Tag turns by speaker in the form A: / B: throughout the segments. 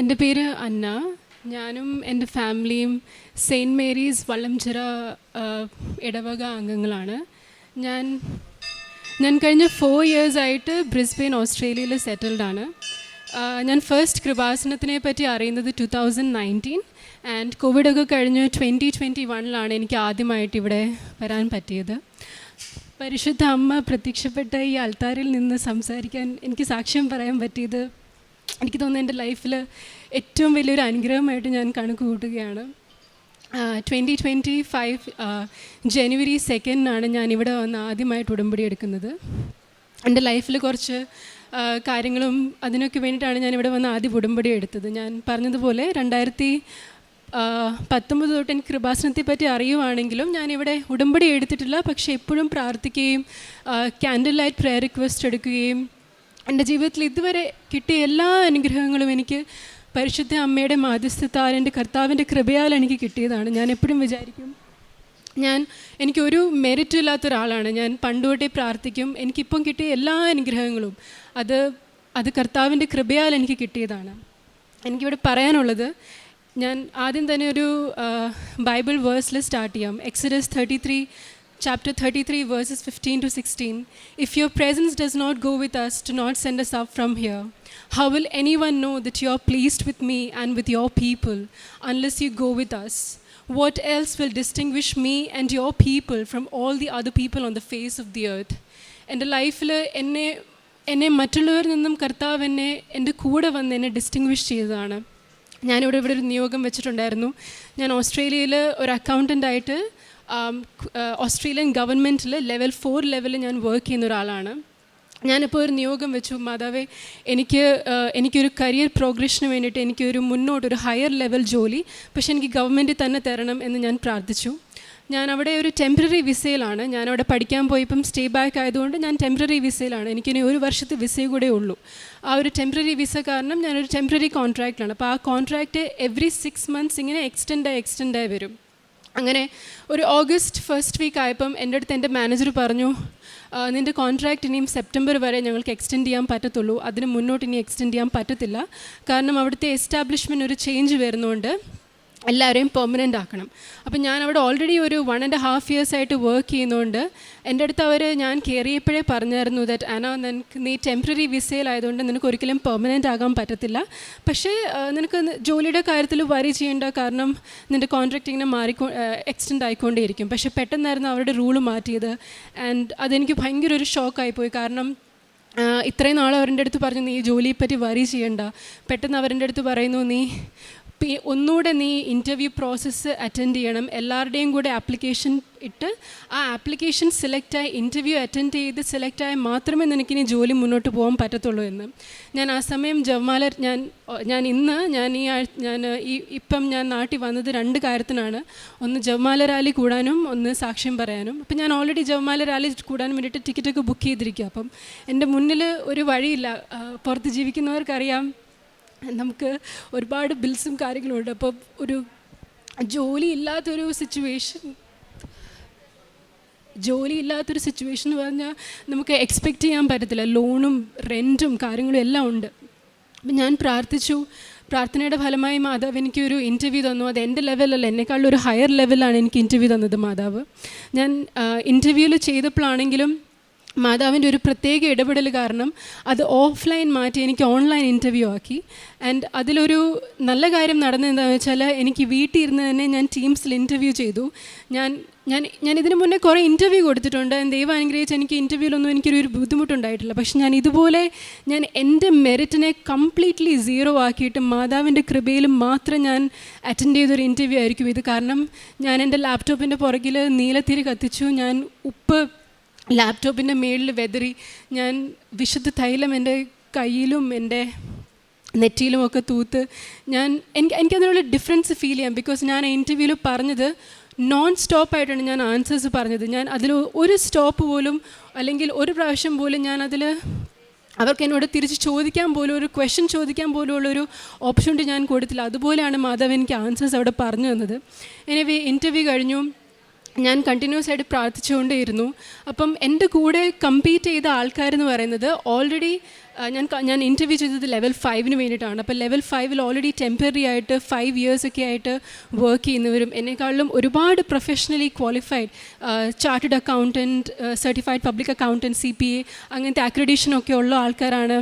A: എന്റെ പേര് അന്ന. ഞാനും എന്റെ ഫാമിലിയും സെയിന്റ് മേരീസ് വള്ളംചിറ ഇടവക അംഗങ്ങളാണ്. ഞാൻ ഞാൻ കഴിഞ്ഞ ഫോർ ഇയേഴ്സായിട്ട് ബ്രിസ്ബെയിൻ ഓസ്ട്രേലിയയിൽ സെറ്റിൽഡാണ് ഞാൻ ഫസ്റ്റ് കൃപാസനത്തിനെ പറ്റി അറിയുന്നത് ടു തൗസൻഡ് നയന്റീൻ ആൻഡ് കോവിഡൊക്കെ കഴിഞ്ഞ് ട്വന്റി ട്വന്റി വണ്ണിലാണ് എനിക്ക് ആദ്യമായിട്ട് ഇവിടെ വരാൻ പറ്റിയത്. പരിശുദ്ധ അമ്മ പ്രത്യക്ഷപ്പെട്ട ഈ അൾത്താരിൽ നിന്ന് സംസാരിക്കാൻ എനിക്ക് സാക്ഷ്യം പറയാൻ പറ്റിയത് എനിക്ക് തോന്നുന്നു എന്റെ ലൈഫിൽ ഏറ്റവും വലിയൊരു അനുഗ്രഹമായിട്ട് ഞാൻ കണക്ക് കൂട്ടുകയാണ് ട്വന്റി ട്വന്റി ഫൈവ് ജനുവരി സെക്കൻഡിനാണ് ഞാൻ ഇവിടെ വന്ന് ആദ്യമായിട്ട് ഉടമ്പടി എടുക്കുന്നത്. എന്റെ ലൈഫിൽ കുറച്ച് കാര്യങ്ങളും അതിനൊക്കെ വേണ്ടിയിട്ടാണ് ഞാൻ ഇവിടെ വന്ന് ആദ്യം ഉടമ്പടി എടുത്തത്. ഞാൻ പറഞ്ഞതുപോലെ രണ്ടായിരത്തി പത്തൊമ്പത് തൊട്ട് എനിക്ക് കൃപാസനത്തെ പറ്റി അറിയുവാണെങ്കിലും ഞാൻ ഇവിടെ ഉടമ്പടി എടുത്തിട്ടില്ല. പക്ഷേ എപ്പോഴും പ്രാർത്ഥിക്കുകയും ക്യാൻഡിൽ ലൈറ്റ് പ്രെയർ റിക്വസ്റ്റ് എടുക്കുകയും എന്റെ ജീവിതത്തിൽ ഇതുവരെ കിട്ടിയ എല്ലാ അനുഗ്രഹങ്ങളും എനിക്ക് പരിശുദ്ധ അമ്മയുടെ മാധ്യസ്ഥത്താൽ എന്റെ കർത്താവിന്റെ കൃപയാൽ എനിക്ക് കിട്ടിയതാണ്. ഞാൻ എപ്പോഴും വിചാരിക്കും ഞാൻ എനിക്കൊരു മെറിറ്റ് ഇല്ലാത്ത ഒരാളാണ്. ഞാൻ പണ്ടുതൊട്ടേ പ്രാർത്ഥിക്കും എനിക്കിപ്പം കിട്ടിയ എല്ലാ അനുഗ്രഹങ്ങളും അത് അത് കർത്താവിന്റെ കൃപയാൽ എനിക്ക് കിട്ടിയതാണ്. എനിക്കിവിടെ പറയാനുള്ളത് ഞാൻ ആദ്യം തന്നെ ഒരു ബൈബിൾ വേഴ്സിൽ സ്റ്റാർട്ട് ചെയ്യാം. Exodus thirty three chapter 33 verses 15 to 16 if your presence does not go with us do not send us up from here how will anyone know that you are pleased with me and with your people unless you go with us what else will distinguish me and your people from all the other people on the face of the earth എന്റെ ലൈഫിൽ എന്നെ എന്നെ മറ്റുള്ളവരിൽ നിന്നും കർത്താവ് എന്നെ എന്റെ കൂടെ വന്ന് എന്നെ ഡിസ്റ്റിങ്വിഷ് ചെയ്തതാണ് ഞാനിവിടെ ഇവിടെ ഒരു നിയോഗം വെച്ചിട്ടുണ്ടായിരുന്നു ഞാൻ ഓസ്ട്രേലിയയിൽ ഒരു അക്കൗണ്ടന്റായിട്ട് ഓസ്ട്രേലിയൻ ഗവൺമെന്റിൽ ലെവൽ ഫോർ ലെവലിൽ ഞാൻ വർക്ക് ചെയ്യുന്ന ഒരാളാണ്. ഞാനിപ്പോൾ ഒരു നിയോഗം വെച്ചു. മാതാവേ എനിക്ക് ആ, എനിക്കൊരു കരിയർ പ്രോഗ്രഷന് വേണ്ടിയിട്ട് എനിക്കൊരു മുന്നോട്ട് ഒരു ഹയർ ലെവൽ ജോലി പക്ഷേ എനിക്ക് ഗവൺമെന്റ് തന്നെ തരണം എന്ന് ഞാൻ പ്രാർത്ഥിച്ചു. ഞാൻ അവിടെ ഒരു ടെമ്പററി വിസയിലാണ് ഞാൻ അവിടെ പഠിക്കാൻ പോയപ്പം സ്റ്റേ ബാക്ക് ആയതുകൊണ്ട് ഞാൻ ടെമ്പററി വിസയിലാണ് എനിക്കിനി ഒരു വർഷത്തെ വിസ കൂടെ ഉള്ളൂ. ആ ഒരു ടെമ്പററി വിസ കാരണം ഞാനൊരു ടെമ്പററി കോൺട്രാക്റ്റിലാണ് അപ്പോൾ ആ കോൺട്രാക്റ്റ് എവറി സിക്സ് മന്ത്സ് ഇങ്ങനെ എക്സ്റ്റെൻഡായി എക്സ്റ്റെൻഡായി വരും. അങ്ങനെ ഒരു ഓഗസ്റ്റ് ഫസ്റ്റ് വീക്ക് ആയപ്പം എന്റെ അടുത്ത് എന്റെ മാനേജർ പറഞ്ഞു നിന്റെ കോൺട്രാക്റ്റ് ഇനിയും സെപ്റ്റംബർ വരെ ഞങ്ങൾക്ക് എക്സ്റ്റെൻഡ് ചെയ്യാൻ പറ്റത്തുള്ളൂ. അതിന് മുന്നോട്ട് ഇനി എക്സ്റ്റെൻഡ് ചെയ്യാൻ പറ്റത്തില്ല. കാരണം അവിടുത്തെ എസ്റ്റാബ്ലിഷ്മെന്റ് ഒരു ചേഞ്ച് വരുന്നതുകൊണ്ട് എല്ലാവരെയും പെർമനന്റ് ആക്കണം. അപ്പം ഞാൻ അവിടെ ഓൾറെഡി ഒരു വൺ ആൻഡ് ഹാഫ് ഇയേഴ്സ് ആയിട്ട് വർക്ക് ചെയ്യുന്നതുകൊണ്ട് എന്റെ അടുത്ത് അവർ ഞാൻ കയറിയപ്പോഴേ പറഞ്ഞായിരുന്നു ദാറ്റ് അന നിനക്ക് നീ ടെമ്പററി വിസയിലായതുകൊണ്ട് നിനക്ക് ഒരിക്കലും പെർമനന്റ് ആകാൻ പറ്റത്തില്ല. പക്ഷേ നിനക്ക് ജോലിയുടെ കാര്യത്തിൽ വരി ചെയ്യേണ്ട കാരണം നിന്റെ കോൺട്രാക്റ്റ് ഇങ്ങനെ മാറിക്കോ എക്സ്റ്റെൻഡ് ആയിക്കൊണ്ടേയിരിക്കും. പക്ഷേ പെട്ടെന്നായിരുന്നു അവരുടെ റൂൾ മാറ്റിയത്. ആൻഡ് അതെനിക്ക് ഭയങ്കര ഒരു ഷോക്കായിപ്പോയി കാരണം ഇത്രയും നാൾ അവരുടെ അടുത്ത് പറഞ്ഞു നീ ജോലിയെപ്പറ്റി വറി ചെയ്യണ്ട. പെട്ടെന്ന് അവരുടെ അടുത്ത് പറയുന്നു നീ ഒന്നുകൂടെ നീ ഇന്റർവ്യൂ പ്രോസസ്സ് അറ്റൻഡ് ചെയ്യണം. എല്ലാവരുടെയും കൂടെ ആപ്ലിക്കേഷൻ ഇട്ട് ആ ആപ്ലിക്കേഷൻ സെലക്റ്റായി ഇന്റർവ്യൂ അറ്റൻഡ് ചെയ്ത് സെലക്റ്റായി മാത്രമേ നിനക്കിനി ജോലി മുന്നോട്ട് പോകാൻ പറ്റത്തുള്ളൂ എന്ന്. ഞാൻ ആ സമയം ജവമാലർ ഞാൻ ഞാൻ ഇന്ന് ഞാൻ ഈ ഞാൻ ഈ ഇപ്പം ഞാൻ നാട്ടിൽ വന്നത് രണ്ട് കാര്യത്തിനാണ്. ഒന്ന് ജവ്മാല റാലി കൂടാനും ഒന്ന് സാക്ഷ്യം പറയാനും. അപ്പം ഞാൻ ഓൾറെഡി ജവ്മാല റാലി കൂടാൻ വേണ്ടിയിട്ട് ടിക്കറ്റൊക്കെ ബുക്ക് ചെയ്തിരിക്കുക അപ്പം എന്റെ മുന്നിൽ ഒരു വഴിയില്ല. പുറത്ത് ജീവിക്കുന്നവർക്കറിയാം. നമുക്ക് ഒരുപാട് ബിൽസും കാര്യങ്ങളും ഉണ്ട് അപ്പം ഒരു ജോലി ഇല്ലാത്തൊരു സിറ്റുവേഷൻ ജോലി ഇല്ലാത്തൊരു സിറ്റുവേഷൻ എന്ന് പറഞ്ഞാൽ നമുക്ക് എക്സ്പെക്റ്റ് ചെയ്യാൻ പറ്റത്തില്ല. ലോണും റെന്റും കാര്യങ്ങളും എല്ലാം ഉണ്ട്. അപ്പം ഞാൻ പ്രാർത്ഥിച്ചു. പ്രാർത്ഥനയുടെ ഫലമായി മാതാവ് എനിക്കൊരു ഇന്റർവ്യൂ തന്നു. അത് എന്റെ ലെവലല്ല എന്നെക്കാളും ഒരു ഹയർ ലെവലാണ് എനിക്ക് ഇന്റർവ്യൂ തന്നത് മാതാവ്. ഞാൻ ഇന്റർവ്യൂവിൽ ചെയ്തപ്പോഴാണെങ്കിലും മാതാവിന്റെ ഒരു പ്രത്യേക ഇടപെടൽ കാരണം അത് ഓഫ്ലൈൻ മാറ്റി എനിക്ക് ഓൺലൈൻ ഇന്റർവ്യൂ ആക്കി. ആൻഡ് അതിലൊരു നല്ല കാര്യം നടന്നതെന്താണെന്ന് വെച്ചാൽ എനിക്ക് വീട്ടിൽ ഇരുന്ന് തന്നെ ഞാൻ ടീംസിൽ ഇന്റർവ്യൂ ചെയ്തു. ഞാൻ ഞാൻ ഞാൻ ഇതിനു മുന്നേ കുറേ ഇന്റർവ്യൂ കൊടുത്തിട്ടുണ്ട്. ദൈവം അനുഗ്രഹിച്ച് എനിക്ക് ഇന്റർവ്യൂലൊന്നും എനിക്കൊരു ഒരു ബുദ്ധിമുട്ടുണ്ടായിട്ടില്ല. പക്ഷെ ഞാൻ ഇതുപോലെ ഞാൻ എന്റെ മെറിറ്റിനെ കംപ്ലീറ്റ്ലി സീറോ ആക്കിയിട്ട് മാതാവിന്റെ കൃപയിൽ മാത്രം ഞാൻ അറ്റൻഡ് ചെയ്തൊരു ഇന്റർവ്യൂ ആയിരിക്കും ഇത്. കാരണം ഞാൻ എന്റെ ലാപ്ടോപ്പിന്റെ പുറകിൽ നീലത്തിരി കത്തിച്ചു. ഞാൻ ഉപ്പ് ലാപ്ടോപ്പിന്റെ മേളിൽ വെതറി ഞാൻ വിശുദ്ധ തൈലം എന്റെ കയ്യിലും എന്റെ നെറ്റിയിലും ഒക്കെ തൂത്ത് ഞാൻ എനിക്ക് എനിക്കതിനുള്ള ഡിഫറൻസ് ഫീൽ ചെയ്യാം. ബിക്കോസ് ഞാൻ ഇന്റർവ്യൂവിൽ പറഞ്ഞത് നോൺ സ്റ്റോപ്പായിട്ടാണ് ഞാൻ ആൻസേഴ്സ് പറഞ്ഞത്. ഞാൻ അതിൽ ഒരു സ്റ്റോപ്പ് പോലും അല്ലെങ്കിൽ ഒരു പ്രാവശ്യം പോലും ഞാൻ അതിൽ അവർക്ക് എന്നോട് തിരിച്ച് ചോദിക്കാൻ പോലും ഒരു ക്വസ്റ്റ്യൻ ചോദിക്കാൻ പോലും ഉള്ളൊരു ഓപ്പർച്യൂണിറ്റി ഞാൻ കൊടുത്തില്ല. അതുപോലെയാണ് മാധവ് എനിക്ക് ആൻസേഴ്സ് അവിടെ പറഞ്ഞു തന്നത്. എനിവേ ഇന്റർവ്യൂ കഴിഞ്ഞു. ഞാൻ കണ്ടിന്യൂസ് ആയിട്ട് പ്രാർത്ഥിച്ചുകൊണ്ടേയിരുന്നു. അപ്പം എന്റെ കൂടെ കമ്പീറ്റ് ചെയ്ത ആൾക്കാരെന്ന് പറയുന്നത് ഓൾറെഡി ഞാൻ ഞാൻ ഇന്റർവ്യൂ ചെയ്തത് ലെവൽ ഫൈവിന് വേണ്ടിയിട്ടാണ്. അപ്പോൾ ലെവൽ ഫൈവിൽ ഓൾറെഡി ടെമ്പററി ആയിട്ട് ഫൈവ് ഇയേഴ്സ് ഒക്കെ ആയിട്ട് വർക്ക് ചെയ്യുന്നവരും എന്നെക്കാളിലും ഒരുപാട് professionally qualified chartered accountant certified public accountant C P A അങ്ങനത്തെ അക്രഡീഷനൊക്കെ ഉള്ള ആൾക്കാരാണ്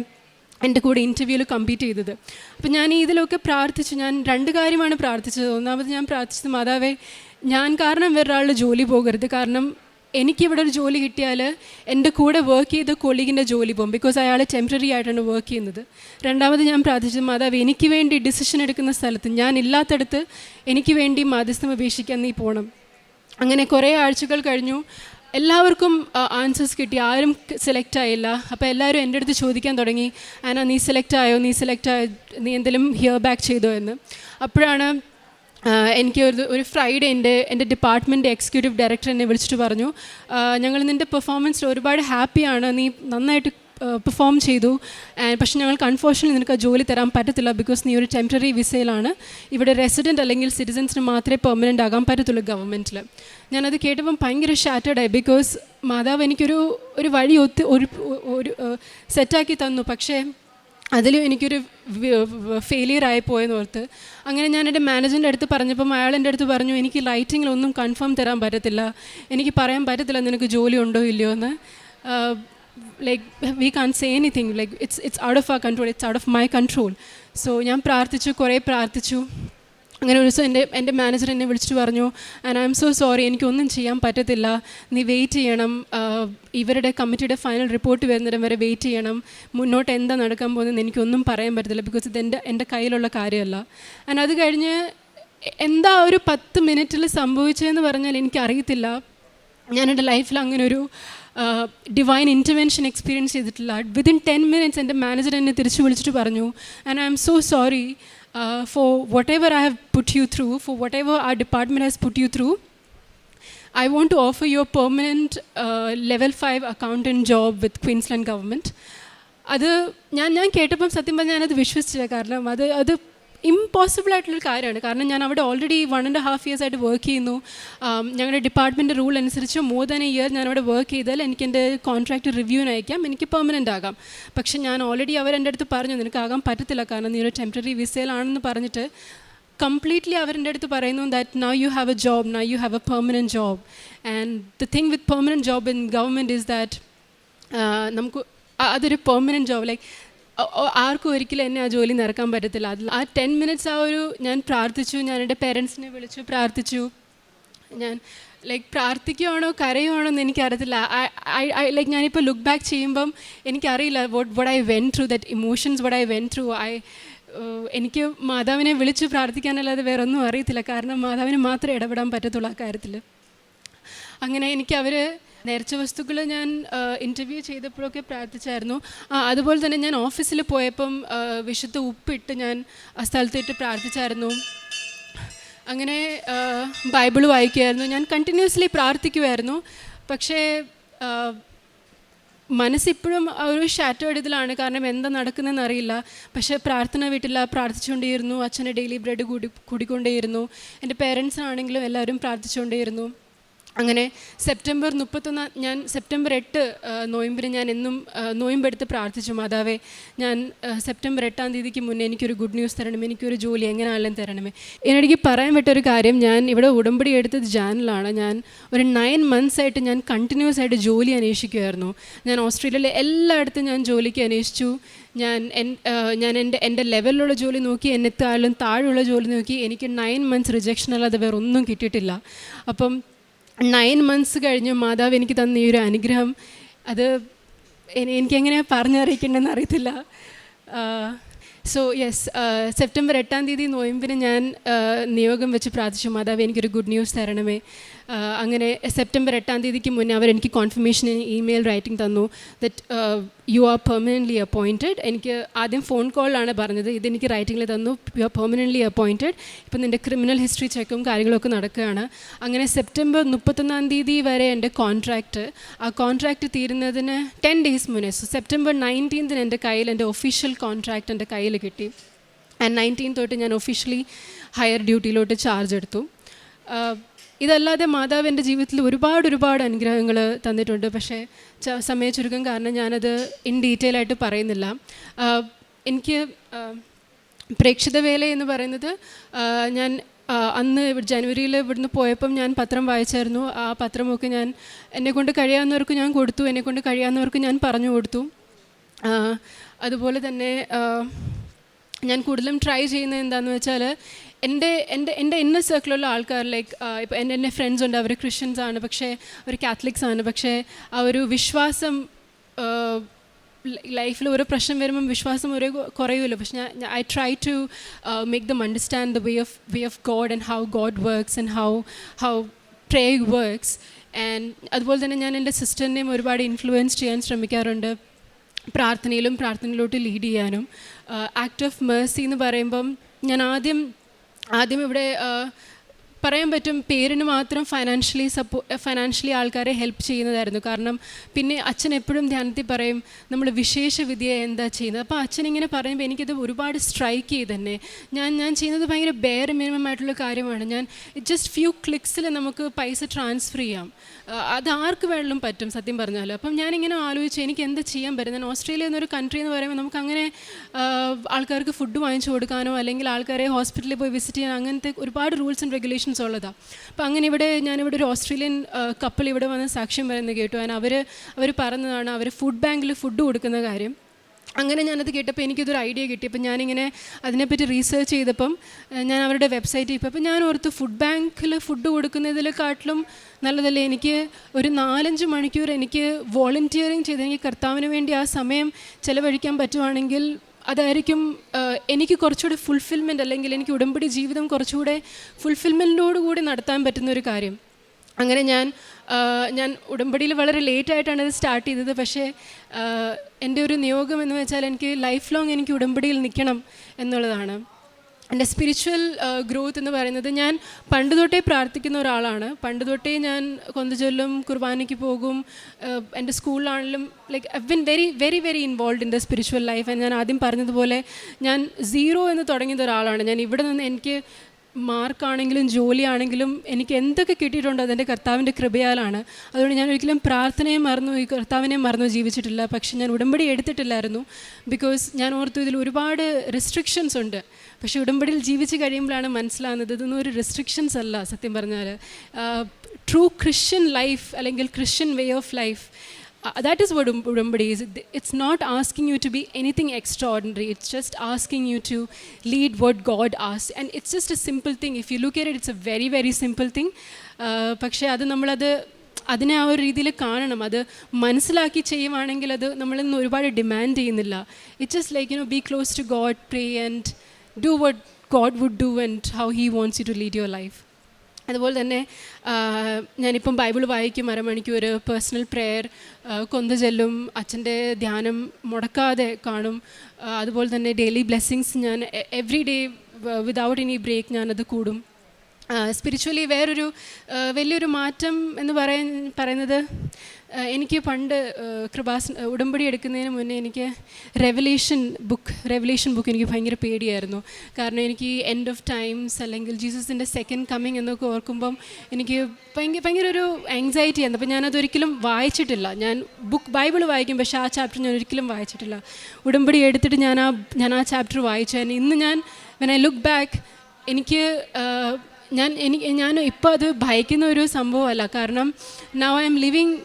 A: എന്റെ കൂടെ ഇന്റർവ്യൂവിൽ കമ്പീറ്റ് ചെയ്തത്. അപ്പോൾ ഞാൻ ഇതിലൊക്കെ പ്രാർത്ഥിച്ചു. ഞാൻ രണ്ട് കാര്യമാണ് പ്രാർത്ഥിച്ചത്. ഒന്നാമത് ഞാൻ പ്രാർത്ഥിച്ചത് മാതാവേ ഞാൻ കാരണം വേറൊരാളുടെ ജോലി പോകരുത്. കാരണം എനിക്കിവിടെ ഒരു ജോലി കിട്ടിയാൽ എന്റെ കൂടെ വർക്ക് ചെയ്ത കൊളീഗിന്റെ ജോലി പോകും. ബിക്കോസ് അയാൾ ടെമ്പററി ആയിട്ടാണ് വർക്ക് ചെയ്യുന്നത്. രണ്ടാമത് ഞാൻ പ്രാർത്ഥിച്ചത് മാതാവ് എനിക്ക് വേണ്ടി ഡിസിഷൻ എടുക്കുന്ന സ്ഥലത്ത് ഞാൻ ഇല്ലാത്തടത്ത് എനിക്ക് വേണ്ടി മാധ്യസ്ഥം അപേക്ഷിക്കാൻ നീ പോകണം അങ്ങനെ കുറേ ആഴ്ചകൾ കഴിഞ്ഞു. എല്ലാവർക്കും ആൻസേഴ്സ് കിട്ടി. ആരും സെലക്ട് ആയില്ല. അപ്പോൾ എല്ലാവരും എന്റെ അടുത്ത് ചോദിക്കാൻ തുടങ്ങി. ആന നീ സെലക്ട് ആയോ? നീ സെലക്ട് ആയോ? നീ എന്തെങ്കിലും ഹിയർ ബാക്ക് ചെയ്തോ? എന്ന്. അപ്പോഴാണ് എനിക്ക് ഒരു ഒരു ഫ്രൈഡേ എന്റെ എന്റെ ഡിപ്പാർട്ട്മെന്റ് എക്സിക്യൂട്ടീവ് ഡയറക്ടർ എന്നെ വിളിച്ചിട്ട് പറഞ്ഞു ഞങ്ങൾ നിന്റെ പെർഫോമൻസിൽ ഒരുപാട് ഹാപ്പിയാണ് നീ നന്നായിട്ട് പെർഫോം ചെയ്തു. ആൻഡ് പക്ഷേ ഞങ്ങൾക്ക് അൺഫോർച്ചുനേറ്റ്ലി നിനക്ക് ജോലി തരാൻ പറ്റത്തില്ല ബിക്കോസ് നീ ഒരു ടെമ്പററി വിസയിലാണ് ഇവിടെ റെസിഡന്റ് അല്ലെങ്കിൽ സിറ്റിസൻസിന് മാത്രമേ പെർമനന്റ് ആകാൻ പറ്റത്തുള്ളൂ ഗവൺമെന്റിൽ ഞാനത് കേട്ടപ്പം ഭയങ്കര ഷാറ്റേഡായി ബിക്കോസ് മാതാവ് എനിക്കൊരു ഒരു വഴി ഒത്തി ഒരു ഒരു സെറ്റാക്കി തന്നു. പക്ഷേ അതിലും എനിക്കൊരു ഫെയിലിയർ ആയി പോയെന്ന് ഓർത്ത് അങ്ങനെ ഞാൻ എന്റെ മാനേജറിന്റെ അടുത്ത് പറഞ്ഞപ്പം അയാൾ എന്റെ അടുത്ത് പറഞ്ഞു എനിക്ക് ലൈറ്റിങ്ങിലൊന്നും കൺഫേം തരാൻ പറ്റത്തില്ല. എനിക്ക് പറയാൻ പറ്റത്തില്ല നിനക്ക് ജോലി ഉണ്ടോ ഇല്ലയോ എന്ന്. Like we can say anything like it's it's out of a control it's out of my control so ഞാൻ പ്രാർത്ഥിച്ചു കുറേ പ്രാർത്ഥിച്ചു. അങ്ങനെ ഒരു ദിവസം എന്റെ എന്റെ മാനേജർ എന്നെ വിളിച്ചിട്ട് പറഞ്ഞു and I'm so sorry എനിക്കൊന്നും ചെയ്യാൻ പറ്റത്തില്ല. നീ വെയിറ്റ് ചെയ്യണം. ഇവരുടെ കമ്മിറ്റിയുടെ ഫൈനൽ റിപ്പോർട്ട് വരുന്നിടം വരെ വെയിറ്റ് ചെയ്യണം. മുന്നോട്ട് എന്താ നടക്കാൻ പോകുന്നതെന്ന് എനിക്കൊന്നും പറയാൻ പറ്റത്തില്ല ബിക്കോസ് ഇത് എന്റെ എന്റെ കയ്യിലുള്ള കാര്യമല്ല. ആൻഡ് അത് കഴിഞ്ഞ് എന്താ ഒരു പത്ത് മിനിറ്റിൽ സംഭവിച്ചതെന്ന് പറഞ്ഞാൽ എനിക്കറിയത്തില്ല. ഞാൻ എന്റെ ലൈഫിൽ ഒരു ഡിവൈൻ ഇന്റർവെൻഷൻ എക്സ്പീരിയൻസ് ചെയ്തിട്ടില്ല. വിതിൻ ടെൻ മിനിറ്റ്സ് എന്റെ മാനേജർ എന്നെ തിരിച്ചു വിളിച്ചിട്ട് പറഞ്ഞു and I'm so sorry For whatever I have put you through for whatever ah department has put you through I want to offer you a permanent uh, level 5 accountant job with Queensland government. അത് ഞാൻ ഞാൻ കേട്ടപ്പം സത്യം പറഞ്ഞാൽ ഞാനത് വിശ്വസിച്ചില്ല കാരണം അത് അത് ഇമ്പോസിബിൾ ആയിട്ടുള്ളൊരു കാര്യമാണ്. കാരണം ഞാൻ അവിടെ already one and half years ആയിട്ട് വർക്ക് ചെയ്യുന്നു. ഞങ്ങളുടെ ഡിപ്പാർട്ട്മെന്റ് റൂൾ അനുസരിച്ച് മോർ ദാൻ എ ഇയർ ഞാൻ അവിടെ വർക്ക് ചെയ്താൽ എനിക്ക് എന്റെ കോൺട്രാക്റ്റ് റിവ്യൂവിന് അയക്കാം. എനിക്ക് പെർമനന്റ് ആകാം. പക്ഷേ ഞാൻ ഓൾറെഡി അവർ എന്റെ അടുത്ത് പറഞ്ഞു നിനക്കാകാൻ പറ്റത്തില്ല. കാരണം നീ ഒരു ടെമ്പററി വിസയിലാണെന്ന് പറഞ്ഞിട്ട് കംപ്ലീറ്റ്ലി അവരുടെ അടുത്ത് പറയുന്നു that now you have a job now you have a permanent job and the thing with permanent job in government is that നമുക്ക് അതൊരു പെർമനന്റ് ജോബ് ലൈക്ക് ആർക്കും ഒരിക്കലും എന്നെ ആ ജോലി നിറക്കാൻ പറ്റത്തില്ല. അതിൽ ആ ടെൻ മിനിറ്റ്സ് ആ ഒരു ഞാൻ പ്രാർത്ഥിച്ചു ഞാൻ എന്റെ പേരൻസിനെ വിളിച്ചു പ്രാർത്ഥിച്ചു. ഞാൻ ലൈക്ക് പ്രാർത്ഥിക്കുവാണോ കരയുവാണോ എന്ന് എനിക്കറിയത്തില്ല. ലൈക്ക് ഞാനിപ്പോൾ ലുക്ക് ബാക്ക് ചെയ്യുമ്പം എനിക്കറിയില്ല what what I went through that emotions what I went through I എനിക്ക് മാതാവിനെ വിളിച്ച് പ്രാർത്ഥിക്കാനല്ലാതെ വേറെ ഒന്നും അറിയത്തില്ല. കാരണം മാതാവിന് മാത്രമേ ഇടപെടാൻ പറ്റത്തുള്ളൂ ആ കാര്യത്തിൽ അങ്ങനെ എനിക്ക് അവർ നേർച്ച വസ്തുക്കൾ ഞാൻ ഇന്റർവ്യൂ ചെയ്തപ്പോഴൊക്കെ പ്രാർത്ഥിച്ചായിരുന്നു. അതുപോലെ തന്നെ ഞാൻ ഓഫീസിൽ പോയപ്പം വിശുദ്ധ ഉപ്പിട്ട് ഞാൻ ആ സ്ഥലത്തിട്ട് പ്രാർത്ഥിച്ചായിരുന്നു. അങ്ങനെ ബൈബിൾ വായിക്കുമായിരുന്നു ഞാൻ കണ്ടിന്യൂസ്ലി പ്രാർത്ഥിക്കുമായിരുന്നു പക്ഷേ മനസ്സിപ്പോഴും ഒരു ഷാറ്റേഡ് ഇതിലാണ് കാരണം എന്താ നടക്കുന്നതെന്ന് അറിയില്ല. പക്ഷേ പ്രാർത്ഥന വീട്ടില്ല പ്രാർത്ഥിച്ചുകൊണ്ടേയിരുന്നു. അച്ഛനെ ഡെയിലി ബ്രെഡ് കൂടി കൂടിക്കൊണ്ടേയിരുന്നു. എന്റെ പേരൻസിനാണെങ്കിലും എല്ലാവരും പ്രാർത്ഥിച്ചുകൊണ്ടേയിരുന്നു. അങ്ങനെ സെപ്റ്റംബർ മുപ്പത്തൊന്നാം ഞാൻ സെപ്റ്റംബർ എട്ട് നോയമ്പിന് ഞാൻ എന്നും നോയമ്പെടുത്ത് പ്രാർത്ഥിച്ചു മാതാവേ ഞാൻ സെപ്റ്റംബർ എട്ടാം തീയതിക്ക് മുന്നേ എനിക്കൊരു ഗുഡ് ന്യൂസ് തരണമേ എനിക്കൊരു ജോലി എങ്ങനെ എങ്ങനെയാണെങ്കിലും തരണമേ. എനിക്ക് പറയാൻ പറ്റൊരു കാര്യം ഞാൻ ഇവിടെ ഉടമ്പടി എടുത്തത് ജാനിലാണ് ഞാൻ ഒരു നയൻ മന്ത്സ് ആയിട്ട് ഞാൻ കണ്ടിന്യൂസ് ആയിട്ട് ജോലി അന്വേഷിക്കുമായിരുന്നു ഞാൻ ഓസ്ട്രേലിയയിലെ എല്ലായിടത്തും ഞാൻ ജോലിക്ക് അന്വേഷിച്ചു. ഞാൻ എൻ ഞാൻ എന്റെ എന്റെ ലെവലിലുള്ള ജോലി നോക്കി എന്നെത്താലും താഴെയുള്ള ജോലി നോക്കി എനിക്ക് നയൻ മന്ത്സ് റിജക്ഷൻ അല്ലാതെ വേറെ ഒന്നും കിട്ടിയിട്ടില്ല. അപ്പം നയൻ മന്ത്സ് കഴിഞ്ഞ് മാതാവ് എനിക്ക് തന്ന ഈ ഒരു അനുഗ്രഹം അത് എനിക്കെങ്ങനെ പറഞ്ഞറിയിക്കേണ്ടതെന്ന് അറിയത്തില്ല. സോ യെസ് സെപ്റ്റംബർ എട്ടാം തീയതി നോയമ്പിന് ഞാൻ നിയോഗം വെച്ച് പ്രാർത്ഥിച്ചു മാതാവ് എനിക്കൊരു ഗുഡ് ന്യൂസ് തരണമേ. അങ്ങനെ സെപ്റ്റംബർ എട്ടാം തീയതിക്ക് മുന്നേ അവർ എനിക്ക് കോൺഫർമേഷൻ ഇമെയിൽ റൈറ്റിംഗ് തന്നു that you are permanently appointed എനിക്ക് ആദ്യം ഫോൺ കോളിലാണ് പറഞ്ഞത്. ഇതെനിക്ക് റൈറ്റിംഗിൽ തന്നു. യു ആർ പെർമനന്റ്ലി അപ്പോയിന്റഡ് ഇപ്പം നിന്റെ ക്രിമിനൽ ഹിസ്റ്ററി ചെക്കും കാര്യങ്ങളൊക്കെ നടക്കുകയാണ്. അങ്ങനെ സെപ്റ്റംബർ മുപ്പത്തൊന്നാം തീയതി വരെ എന്റെ കോൺട്രാക്റ്റ് ആ കോൺട്രാക്റ്റ് തീരുന്നതിന് ടെൻ ഡേയ്സ് മുന്നേ സോ സെപ്റ്റംബർ നയന്റീൻത്തിന് എന്റെ കയ്യിൽ എന്റെ ഒഫീഷ്യൽ കോൺട്രാക്റ്റ് എന്റെ കയ്യിൽ കിട്ടി. ആൻഡ് നയന്റീൻ തൊട്ട് ഞാൻ ഒഫീഷ്യലി ഹയർ ഡ്യൂട്ടിയിലോട്ട് ചാർജ് എടുത്തു. ഇതല്ലാതെ മാതാവ് എന്റെ ജീവിതത്തിൽ ഒരുപാട് ഒരുപാട് അനുഗ്രഹങ്ങൾ തന്നിട്ടുണ്ട്. പക്ഷേ സമയ ചുരുക്കം കാരണം ഞാനത് ഇൻ ഡീറ്റെയിൽ ആയിട്ട് പറയുന്നില്ല. എനിക്ക് പ്രേക്ഷിത വേല എന്ന് പറയുന്നത് ഞാൻ അന്ന് ജനുവരിയിൽ ഇവിടുന്ന് പോയപ്പം ഞാൻ പത്രം വായിച്ചായിരുന്നു. ആ പത്രമൊക്കെ ഞാൻ എന്നെക്കൊണ്ട് കഴിയാവുന്നവർക്ക് ഞാൻ കൊടുത്തു എന്നെക്കൊണ്ട് കഴിയാവുന്നവർക്ക് ഞാൻ പറഞ്ഞു കൊടുത്തു. അതുപോലെ തന്നെ ഞാൻ കൂടുതലും ട്രൈ ചെയ്യുന്നത് എന്താണെന്ന് വെച്ചാൽ എന്റെ എന്റെ എന്റെ ഇന്ന സർക്കിളുള്ള ആൾക്കാർ ലൈക്ക് ഇപ്പോൾ എന്റെ എന്റെ ഫ്രണ്ട്സ് ഉണ്ട് അവർ ക്രിസ്ത്യൻസ് ആണ് പക്ഷേ അവർ കാത്തലിക്സ് ആണ്. പക്ഷേ ആ ഒരു വിശ്വാസം ലൈഫിൽ ഓരോ പ്രശ്നം വരുമ്പം വിശ്വാസം ഒരേ കുറയുമല്ലോ. പക്ഷെ ഞാൻ I try to make them understand the way of way of God and how God works and how how pray works and അതുപോലെ തന്നെ ഞാൻ എന്റെ സിസ്റ്ററിനെയും ഒരുപാട് ഇൻഫ്ലുവൻസ് ചെയ്യാൻ ശ്രമിക്കാറുണ്ട്. പ്രാർത്ഥനയിലും പ്രാർത്ഥനയിലോട്ട് ലീഡ് ചെയ്യാനും. ആക്ട് ഓഫ് മേഴ്സി എന്ന് പറയുമ്പം ഞാൻ ആദ്യം ആദ്യം ഇവിടെ പറയാൻ പറ്റും പേരിന് മാത്രം ഫൈനാൻഷ്യലി സപ്പോ ഫൈനാൻഷ്യലി ആൾക്കാരെ ഹെൽപ്പ് ചെയ്യുന്നതായിരുന്നു. കാരണം പിന്നെ അച്ഛൻ എപ്പോഴും ധ്യാനത്തിൽ പറയും നമ്മൾ വിശേഷ വിദ്യ എന്താ ചെയ്യുന്നത്? അപ്പോൾ അച്ഛൻ ഇങ്ങനെ പറയുമ്പോൾ എനിക്കത് ഒരുപാട് സ്ട്രൈക്ക് ചെയ്ത് തന്നെ ഞാൻ ഞാൻ ചെയ്യുന്നത് ഭയങ്കര ബെയർ മിനിമം ആയിട്ടുള്ള കാര്യമാണ്. ഞാൻ ജസ്റ്റ് ഫ്യൂ ക്ലിക്സിൽ നമുക്ക് പൈസ ട്രാൻസ്ഫർ ചെയ്യാം. അത് ആർക്ക് വേണമെങ്കിലും പറ്റും സത്യം പറഞ്ഞാൽ അപ്പം ഞാനിങ്ങനെ ആലോചിച്ചു എനിക്ക് എന്ത് ചെയ്യാൻ പറ്റും? ഓസ്ട്രേലിയ എന്നൊരു കൺട്രി എന്ന് പറയുമ്പോൾ നമുക്ക് അങ്ങനെ ആൾക്കാർക്ക് ഫുഡ് വാങ്ങിച്ചു കൊടുക്കാനോ അല്ലെങ്കിൽ ആൾക്കാരെ ഹോസ്പിറ്റലിൽ പോയി വിസിറ്റ് ചെയ്യാൻ അങ്ങനത്തെ ഒരുപാട് റൂൾസ് ആൻഡ് റെഗുലേഷൻസ് ഉള്ളതാണ് അപ്പം അങ്ങനെ ഇവിടെ ഞാനിവിടെ ഒരു ഓസ്ട്രേലിയൻ കപ്പിൾ ഇവിടെ വന്ന് സാക്ഷ്യം പറയുന്നത് കേട്ടു. ഞാൻ അവർ അവർ പറഞ്ഞതാണ് അവർ ഫുഡ് ബാങ്കിൽ ഫുഡ് കൊടുക്കുന്ന കാര്യം. അങ്ങനെ ഞാനത് കേട്ടപ്പോൾ എനിക്കിതൊരു ഐഡിയ കിട്ടി. അപ്പം ഞാനിങ്ങനെ അതിനെപ്പറ്റി റീസേർച്ച് ചെയ്തപ്പം ഞാൻ അവരുടെ വെബ്സൈറ്റിൽ ഇപ്പോൾ അപ്പം ഞാൻ ഓർത്ത് ഫുഡ് ബാങ്കിൽ ഫുഡ് കൊടുക്കുന്നതിനെക്കാട്ടിലും നല്ലതല്ലേ? എനിക്ക് ഒരു നാലഞ്ച് മണിക്കൂർ എനിക്ക് വോളണ്ടിയറിങ് ചെയ്ത് എനിക്ക് കർത്താവിന് വേണ്ടി ആ സമയം ചിലവഴിക്കാൻ പറ്റുവാണെങ്കിൽ അതായിരിക്കും എനിക്ക് കുറച്ചുകൂടി ഫുൾഫിൽമെന്റ് അല്ലെങ്കിൽ എനിക്ക് ഉടമ്പടി ജീവിതം കുറച്ചുകൂടെ ഫുൾഫിൽമെന്റോടുകൂടി നടത്താൻ പറ്റുന്ന ഒരു കാര്യം. അങ്ങനെ ഞാൻ ഞാൻ ഉടമ്പടിയിൽ വളരെ ലേറ്റായിട്ടാണ് ഇത് സ്റ്റാർട്ട് ചെയ്തത്. പക്ഷേ എന്റെ ഒരു നിയോഗം എന്ന് വെച്ചാൽ എനിക്ക് ലൈഫ് ലോങ് എനിക്ക് ഉടമ്പടിയിൽ നിൽക്കണം എന്നുള്ളതാണ്. എന്റെ സ്പിരിച്വൽ ഗ്രോത്ത് എന്ന് പറയുന്നത് ഞാൻ പണ്ട് തൊട്ടേ പ്രാർത്ഥിക്കുന്ന ഒരാളാണ്. പണ്ട് തൊട്ടേ ഞാൻ കൊന്തുചൊല്ലും കുർബാനയ്ക്ക് പോകും എന്റെ സ്കൂളിലാണെങ്കിലും like I been very very very involve in the spiritual life ഞാൻ ആദ്യം പറഞ്ഞതുപോലെ ഞാൻ സീറോ എന്ന് തുടങ്ങിയത് ഒരാളാണ്. ഞാൻ ഇവിടെ നിന്ന് എനിക്ക് മാർക്കാണെങ്കിലും ജോലിയാണെങ്കിലും എനിക്ക് എന്തൊക്കെ കിട്ടിയിട്ടുണ്ടോ അതെന്റെ കർത്താവിന്റെ കൃപയാലാണ്. അതുകൊണ്ട് ഞാൻ ഒരിക്കലും പ്രാർത്ഥനയെ മറന്നു ഈ കർത്താവിനെ മറന്നു ജീവിച്ചിട്ടില്ല. പക്ഷെ ഞാൻ ഉടമ്പടി എടുത്തിട്ടില്ലായിരുന്നു. ബിക്കോസ് ഞാൻ ഓർത്തു ഇതിൽ ഒരുപാട് റെസ്ട്രിക്ഷൻസ് ഉണ്ട്. പക്ഷേ ഉടമ്പടിയിൽ ജീവിച്ച് കഴിയുമ്പോഴാണ് മനസ്സിലാകുന്നത് ഇതൊന്നും ഒരു റെസ്ട്രിക്ഷൻസ് അല്ല സത്യം പറഞ്ഞാൽ ട്രൂ ക്രിസ്ത്യൻ ലൈഫ് അല്ലെങ്കിൽ Christian way of life Uh, that is what Um- Udumbadi is. It- It's not asking you to be anything extraordinary. It's just asking you to lead what God asks. And it's just a simple thing. If you look at it, it's a very, very simple thing. Uh, പക്ഷേ അത് നമ്മളത് അതിനെ ആ ഒരു രീതിയിൽ കാണണം അത് മനസ്സിലാക്കി ചെയ്യുവാണെങ്കിൽ അത് നമ്മളിന്ന് ഒരുപാട് ഡിമാൻഡ് ചെയ്യുന്നില്ല it just like you know be close to God pray and do what God would do and how he wants you to lead your life അതുപോലെ തന്നെ ഞാനിപ്പം ബൈബിൾ വായിക്കും അരമണിക്കൂർ പേഴ്സണൽ പ്രെയർ കൊന്തചെല്ലും അച്ഛന്റെ ധ്യാനം മുടക്കാതെ കാണും. അതുപോലെ തന്നെ ഡെയിലി ബ്ലെസ്സിങ്സ് ഞാൻ every day without any break ഞാനത് കൂടും. സ്പിരിച്വലി വേറൊരു വലിയൊരു മാറ്റം എന്ന് പറയാൻ പറയുന്നത് എനിക്ക് പണ്ട് കൃപാസ് ഉടമ്പടി എടുക്കുന്നതിന് മുന്നേ എനിക്ക് റെവലേഷൻ ബുക്ക് റെവലേഷൻ ബുക്ക് എനിക്ക് ഭയങ്കര പേടിയായിരുന്നു. കാരണം എനിക്ക് എൻഡ് ഓഫ് ടൈംസ് അല്ലെങ്കിൽ ജീസസിന്റെ സെക്കൻഡ് കമ്മിങ് എന്നൊക്കെ ഓർക്കുമ്പം എനിക്ക് ഭയങ്കര ഭയങ്കര ഒരു ആങ്സൈറ്റി ആയിരുന്നു. അപ്പോൾ ഞാനതൊരിക്കലും വായിച്ചിട്ടില്ല. ഞാൻ ബുക്ക് ബൈബിൾ വായിക്കും പക്ഷേ ആ ചാപ്റ്റർ ഞാൻ ഒരിക്കലും വായിച്ചിട്ടില്ല. ഉടമ്പടി എടുത്തിട്ട് ഞാൻ ആ ഞാൻ ആ ചാപ്റ്റർ വായിച്ചു. ഇന്ന് ഞാൻ വെൻ ഐ ലുക്ക് ബാക്ക് എനിക്ക് ഞാൻ എനിക്ക് ഞാൻ ഇപ്പോൾ അത് ഭയക്കുന്ന ഒരു സംഭവമല്ല. കാരണം now I'm living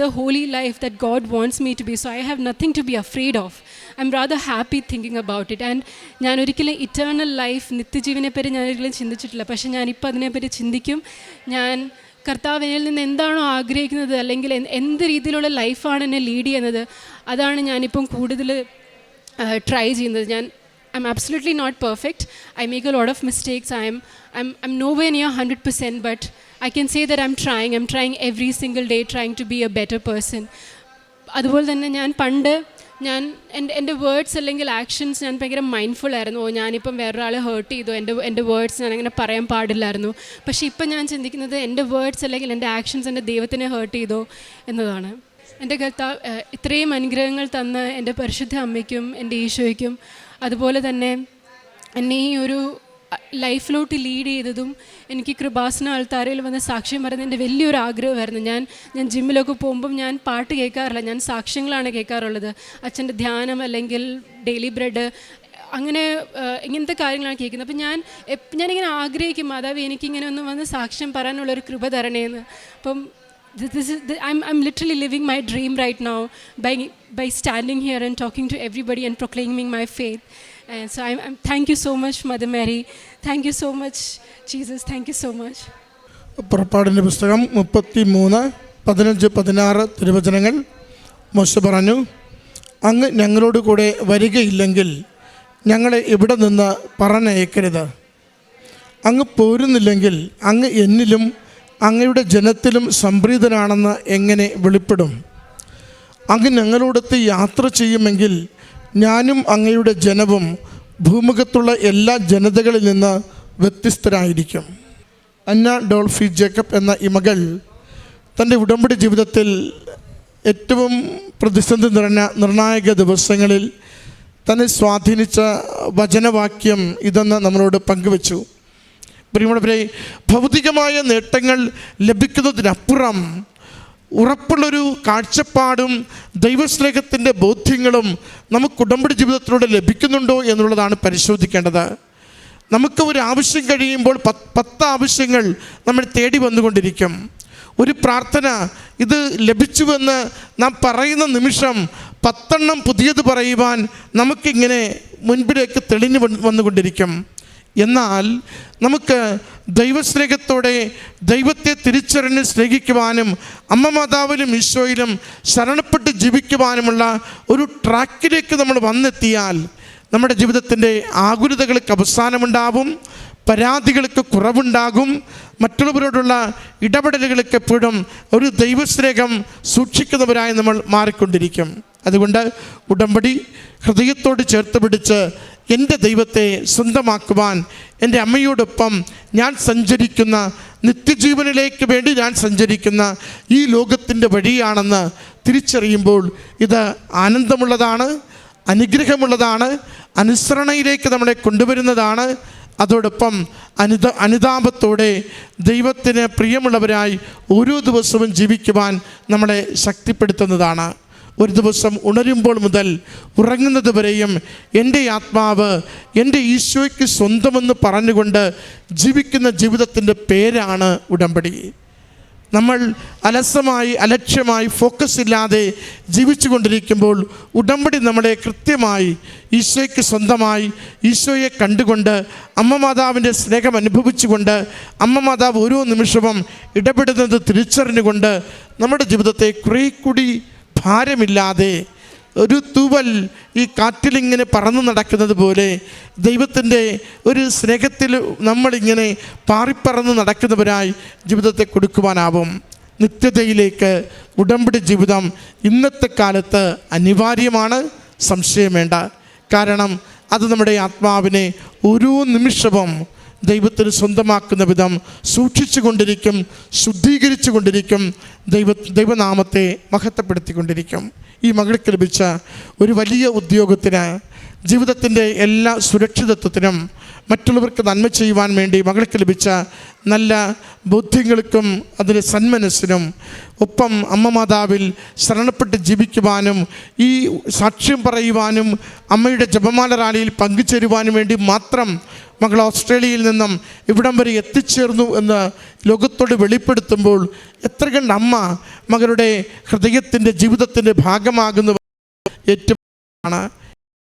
A: the holy life that God wants me to be so I have nothing to be afraid of I'm rather happy thinking about it and ഞാൻ ഒരിക്കലും ഇറ്റേണൽ ലൈഫ് നിത്യജീവനെപ്പറ്റി ഞാൻ ഒരിക്കലും ചിന്തിച്ചിട്ടില്ല. പക്ഷേ ഞാനിപ്പോൾ അതിനെപ്പറ്റി ചിന്തിക്കും. ഞാൻ കർത്താവ് എന്നിൽ നിന്ന് എന്താണോ ആഗ്രഹിക്കുന്നത് അല്ലെങ്കിൽ എന്ത് രീതിയിലുള്ള ലൈഫാണ് എന്നെ ലീഡ് ചെയ്യുന്നത് അതാണ് ഞാനിപ്പം കൂടുതൽ ട്രൈ ചെയ്യുന്നത്. ഞാൻ am absolutely not perfect. I make a lot of mistakes. I'm, I'm, I'm nowhere near 100%, but I can say that I'm trying. I'm trying every single day, trying to be a better person. അതുപോലെ തന്നെ ഞാൻ പണ്ട് ഞാൻ എന്റെ എന്റെ words അല്ലെങ്കിൽ actions ഞാൻ ഭയങ്കര മൈൻഡ്ഫുൾ ആയിരുന്നു ഓ ഞാനിപ്പം വേറൊരാളെ ഹേർട്ട് ചെയ്തു എന്റെ എന്റെ വേർഡ്സ് ഞാൻ അങ്ങനെ പറയാൻ പാടില്ലായിരുന്നു പക്ഷേ ഇപ്പം ഞാൻ ചിന്തിക്കുന്നത് എന്റെ വേർഡ്സ് അല്ലെങ്കിൽ എന്റെ ആക്ഷൻസ് എന്റെ ദൈവത്തിനെ ഹേർട്ട് ചെയ്തോ എന്നതാണ് എന്റെ കർത്താവ് ഇത്രയും അനുഗ്രഹങ്ങൾ തന്ന എന്റെ പരിശുദ്ധ അമ്മയ്ക്കും എന്റെ ഈശോയ്ക്കും അതുപോലെ തന്നെ എന്നെ ഈ ഒരു ലൈഫിലോട്ട് ലീഡ് ചെയ്തതും എനിക്ക് കൃപാസന ആൾത്താരയിൽ വന്ന സാക്ഷ്യം പറയുന്നത് എന്റെ വലിയൊരു ആഗ്രഹമായിരുന്നു. ഞാൻ ഞാൻ ജിമ്മിലൊക്കെ പോകുമ്പം ഞാൻ പാട്ട് കേൾക്കാറില്ല. ഞാൻ സാക്ഷ്യങ്ങളാണ് കേൾക്കാറുള്ളത്. അച്ഛന്റെ ധ്യാനം അല്ലെങ്കിൽ ഡെയിലി ബ്രെഡ് അങ്ങനെ ഇങ്ങനത്തെ കാര്യങ്ങളാണ് കേൾക്കുന്നത്. അപ്പം ഞാൻ ഞാനിങ്ങനെ ആഗ്രഹിക്കും മാതാവ് എനിക്കിങ്ങനെ ഒന്ന് വന്ന് സാക്ഷ്യം പറയാനുള്ളൊരു കൃപ തരണേന്ന്. അപ്പം this is the, I'm, I'm literally living my dream right now by, by standing here and talking to everybody and proclaiming my faith. And so I'm, I'm, thank you so much, Mother Mary. Thank you so much, Jesus. Thank you so much.
B: പുറപ്പാടിന്റെ പുസ്തകം മുപ്പത്തി മൂന്ന് പതിനഞ്ച് പതിനാറ് തിരുവചനങ്ങൾ മോശ പറഞ്ഞു അങ്ങ് ഞങ്ങളോട് കൂടെ വരികയില്ലെങ്കിൽ ഞങ്ങളെ ഇവിടെ നിന്ന് പറഞ്ഞയക്കരുത് അങ്ങ് പോരുന്നില്ലെങ്കിൽ അങ്ങ് എന്നിലും അങ്ങയുടെ ജനത്തിലും സംപ്രീതനാണെന്ന് എങ്ങനെ വെളിപ്പെടും? അങ്ങ് ഞങ്ങളോടൊത്ത് യാത്ര ചെയ്യുമെങ്കിൽ ഞാനും അങ്ങയുടെ ജനവും ഭൂമുഖത്തുള്ള എല്ലാ ജനതകളിൽ നിന്ന് വ്യത്യസ്തരായിരിക്കും. അന്ന ഡോൾഫി ജേക്കബ് എന്ന ഈ മകൾ തന്റെ ഉടമ്പടി ജീവിതത്തിൽ ഏറ്റവും പ്രതിസന്ധി നിറഞ്ഞ നിർണായക ദിവസങ്ങളിൽ തന്നെ സ്വാധീനിച്ച വചനവാക്യം ഇതെന്ന് നമ്മളോട് പങ്കുവച്ചു. പ്രിയമുള്ളവരെ ഭൗതികമായ നേട്ടങ്ങൾ ലഭിക്കുന്നതിനപ്പുറം ഉറപ്പുള്ളൊരു കാഴ്ചപ്പാടും ദൈവസ്നേഹത്തിന്റെ ബോധ്യങ്ങളും നമുക്ക് ഉടമ്പടി ജീവിതത്തിലൂടെ ലഭിക്കുന്നുണ്ടോ എന്നുള്ളതാണ് പരിശോധിക്കേണ്ടത്. നമുക്ക് ഒരു ആവശ്യം കഴിയുമ്പോൾ പത്ത് ആവശ്യങ്ങൾ നമ്മൾ തേടി വന്നുകൊണ്ടിരിക്കും. ഒരു പ്രാർത്ഥന ഇത് ലഭിച്ചുവെന്ന് നാം പറയുന്ന നിമിഷം പത്തെണ്ണം പുതിയത് പറയുവാൻ നമുക്കിങ്ങനെ മുൻപിലേക്ക് തെളിഞ്ഞു വന്ന് വന്നുകൊണ്ടിരിക്കും. എന്നാൽ നമുക്ക് ദൈവസ്നേഹത്തോടെ ദൈവത്തെ തിരിച്ചറിഞ്ഞ് സ്നേഹിക്കുവാനും അമ്മ മാതാവിലും ഈശോയിലും ശരണപ്പെട്ട് ജീവിക്കുവാനുമുള്ള ഒരു ട്രാക്കിലേക്ക് നമ്മൾ വന്നെത്തിയാൽ നമ്മുടെ ജീവിതത്തിന്റെ ആകുലതകൾക്ക് അവസാനമുണ്ടാവും പരാതികൾക്ക് കുറവുണ്ടാകും മറ്റുള്ളവരോടുള്ള ഇടപെടലുകൾക്ക് എപ്പോഴും ഒരു ദൈവസ്നേഹം സൂക്ഷിക്കുന്നവരായി നമ്മൾ മാറിക്കൊണ്ടിരിക്കും. അതുകൊണ്ട് ഉടമ്പടി ഹൃദയത്തോട് ചേർത്ത് പിടിച്ച് എന്റെ ദൈവത്തെ സ്വന്തമാക്കുവാൻ എന്റെ അമ്മയോടൊപ്പം ഞാൻ സഞ്ചരിക്കുന്ന നിത്യജീവനിലേക്ക് വേണ്ടി ഞാൻ സഞ്ചരിക്കുന്ന ഈ ലോകത്തിന്റെ വഴിയാണെന്ന് തിരിച്ചറിയുമ്പോൾ ഇത് ആനന്ദമുള്ളതാണ് അനുഗ്രഹമുള്ളതാണ് അനുസരണയിലേക്ക് നമ്മളെ കൊണ്ടുവരുന്നതാണ്. അതോടൊപ്പം അനുത അനുതാപത്തോടെ ദൈവത്തിന് പ്രിയമുള്ളവരായി ഓരോ ദിവസവും ജീവിക്കുവാൻ നമ്മളെ ശക്തിപ്പെടുത്തുന്നതാണ്. ഒരു ദിവസം ഉണരുമ്പോൾ മുതൽ ഉറങ്ങുന്നത് വരെയും എന്റെ ആത്മാവ് എന്റെ ഈശോയ്ക്ക് സ്വന്തമെന്ന് പറഞ്ഞുകൊണ്ട് ജീവിക്കുന്ന ജീവിതത്തിന്റെ പേരാണ് ഉടമ്പടി. നമ്മൾ അലസമായി അലക്ഷ്യമായി ഫോക്കസ് ഇല്ലാതെ ജീവിച്ചു കൊണ്ടിരിക്കുമ്പോൾ ഉടമ്പടി നമ്മളെ കൃത്യമായി ഈശോയ്ക്ക് സ്വന്തമായി ഈശോയെ കണ്ടുകൊണ്ട് അമ്മ മാതാവിന്റെ സ്നേഹം അനുഭവിച്ചുകൊണ്ട് അമ്മ മാതാവ് ഓരോ നിമിഷവും ഇടപെടുന്നത് തിരിച്ചറിഞ്ഞുകൊണ്ട് നമ്മുടെ ജീവിതത്തെ കുറേ കൂടി ഭാരമില്ലാതെ ഒരു തൂവൽ ഈ കാറ്റിലിങ്ങനെ പറന്നു നടക്കുന്നത് പോലെ ദൈവത്തിന്റെ ഒരു സ്നേഹത്തിൽ നമ്മളിങ്ങനെ പാറിപ്പറന്ന് നടക്കുന്നവരായി ജീവിതത്തെ കൊടുക്കുവാനാവും. നിത്യതയിലേക്ക് ഉടമ്പടി ജീവിതം ഇന്നത്തെ കാലത്ത് അനിവാര്യമാണ്. സംശയം വേണ്ട. കാരണം അത് നമ്മുടെ ആത്മാവിനെ ഓരോ നിമിഷവും ദൈവത്തിന് സ്വന്തമാക്കുന്ന വിധം സൂക്ഷിച്ചു കൊണ്ടിരിക്കും ശുദ്ധീകരിച്ചു കൊണ്ടിരിക്കും ദൈവ ദൈവനാമത്തെ മഹത്വപ്പെടുത്തിക്കൊണ്ടിരിക്കും. ഈ മകൾക്ക് ലഭിച്ച ഒരു വലിയ ഉദ്യോഗത്തിന് ജീവിതത്തിന്റെ എല്ലാ സുരക്ഷിതത്വത്തിനും മറ്റുള്ളവർക്ക് നന്മ ചെയ്യുവാൻ വേണ്ടി മകൾക്ക് ലഭിച്ച നല്ല ബോധ്യങ്ങൾക്കും അതിന്റെ സന്മനസ്സിനും ഒപ്പം അമ്മ മാതാവിൽ ശരണപ്പെട്ട് ജീവിക്കുവാനും ഈ സാക്ഷ്യം പറയുവാനും അമ്മയുടെ ജപമാല റാലിയിൽ പങ്കുചേരുവാനും വേണ്ടി മാത്രം മകൾ ഓസ്ട്രേലിയയിൽ നിന്നും ഇവിടം വരെ എത്തിച്ചേർന്നു എന്ന് ലോകത്തോട് വെളിപ്പെടുത്തുമ്പോൾ എത്ര കണ്ട് അമ്മ മകളുടെ ഹൃദയത്തിന്റെ ജീവിതത്തിന്റെ ഭാഗമാകുന്ന ഏറ്റവും ആണ്